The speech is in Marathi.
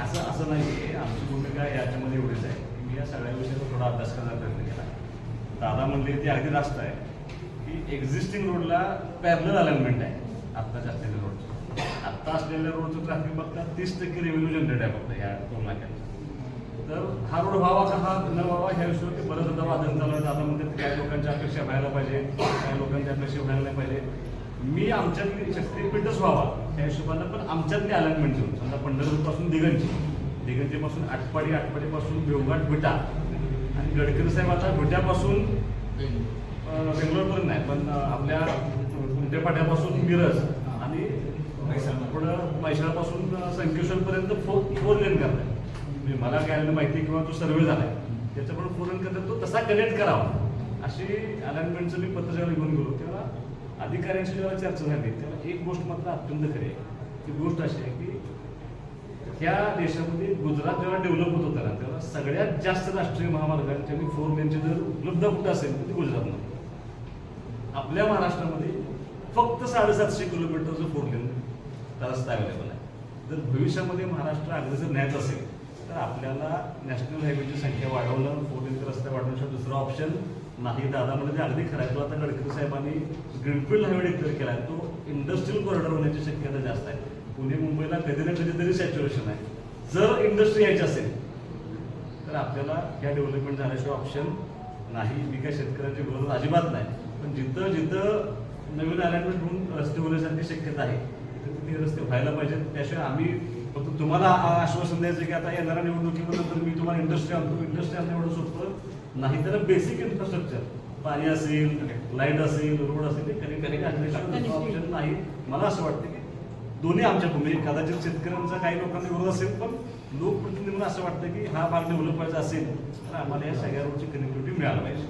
असं असं नाही आमची भूमिका याच्यामध्ये एवढीच आहे की मी या सगळ्या विषयाचा थोडा अभ्यास करण्याचा प्रयत्न केला दादा म्हणले ते अगदी रास्त आहे की एक्झिस्टिंग रोडला पॅरलर अलाइनमेंट आहे आत्ताच्या असलेल्या रोडचं आत्ता असलेल्या रोडचं ट्रॅफिक बघता तीस टक्के रेव्हेन्यू जनरेट आहे फक्त ह्या दोन नाक्यात तर हा रोड व्हावा का हा न व्हावा ह्या विषयावरती बरंच आता वादन चालू आहे दादा म्हणतात काही लोकांच्या अपेक्षा व्हायला पाहिजे काही लोकांच्या अपेक्षा व्हायला नाही पाहिजे मी आमच्यातली शक्तीपीठच व्हावा. त्या हिशोबानं पण आमच्यातली अलाइनमेंट घेऊन. समजा पंढरपूरपासून दिगंजी. दिगंजीपासून आटपाडी आटपाडीपासून देवघाट विटा आणि गडकरी साहेब आता विट्यापासून बेंगलोरपर्यंत नाही पण आपल्या कुंटेपाट्यापासून मिरज आणि पुढं मैशाळपासून संकेश्वरपर्यंत फो फोर लेन करताय म्हणजे मला काय आलं माहिती किंवा तो सर्वे झालाय. त्याचं पण फोर लेन करतात तो तसा कनेक्ट करावा. अशी अलाइनमेंटचं मी पत्र जेव्हा गेलो. तेव्हा अधिकाऱ्यांशी जेव्हा चर्चा झाली तेव्हा एक गोष्ट मात्र अत्यंत खरी आहे. ती गोष्ट अशी आहे की ह्या देशामध्ये गुजरात जेव्हा डेव्हलप होत होता ना तेव्हा सगळ्यात जास्त राष्ट्रीय महामार्गांच्या फोर लेनचे जर उपलब्ध कुठं असेल तर ते गुजरातमध्ये. आपल्या महाराष्ट्रामध्ये फक्त साडेसातशे किलोमीटरचं फोर लेन रस्ता अवेलेबल आहे. जर भविष्यामध्ये महाराष्ट्र अग्रेसर न्यायचं असेल तर आपल्याला नॅशनल हायवेची संख्या वाढवणं फोर लेनचे रस्ते वाढवण्याशिवाय दुसरा ऑप्शन नाही. दादा म्हणजे अगदी खरं आहे तो आता गडकरी साहेबांनी ग्रीनफील्ड हायवे डिक्लेअर केला आहे. तो इंडस्ट्रियल कॉरिडॉर होण्याची शक्यता जास्त आहे. पुणे मुंबईला कधी ना कधीतरी सॅच्युरेशन आहे. जर इंडस्ट्री यायची असेल तर आपल्याला या डेव्हलपमेंट झाल्याशिवाय ऑप्शन नाही. मी काय शेतकऱ्यांची गरज अजिबात नाही. पण जिथं जिथं नवीन अलाइनमेंट होऊन रस्ते होण्यासारखी शक्यता आहे तिथे तिथे रस्ते व्हायला पाहिजेत. त्याशिवाय आम्ही फक्त तुम्हाला आश्वासन द्यायचं की आता येणाऱ्या निवडणुकीमध्ये मी तुम्हाला इंडस्ट्री आणतो इंडस्ट्री आणणं एवढं सोपं नाही तर बेसिक इन्फ्रास्ट्रक्चर पाणी असेल लाइट असेल रोड असेल हे कधी कधी ऑप्शन नाही. मला असं वाटतं की दोन्ही आमच्या भूमी कदाचित शेतकऱ्यांचा काही लोकांना विरोध असेल पण लोकप्रतिनिधी म्हणून असं वाटतं की हा भाग डेव्हलप व्हायचा असेल तर आम्हाला या सगळ्या रोडची कनेक्टिव्हिटी मिळायला पाहिजे.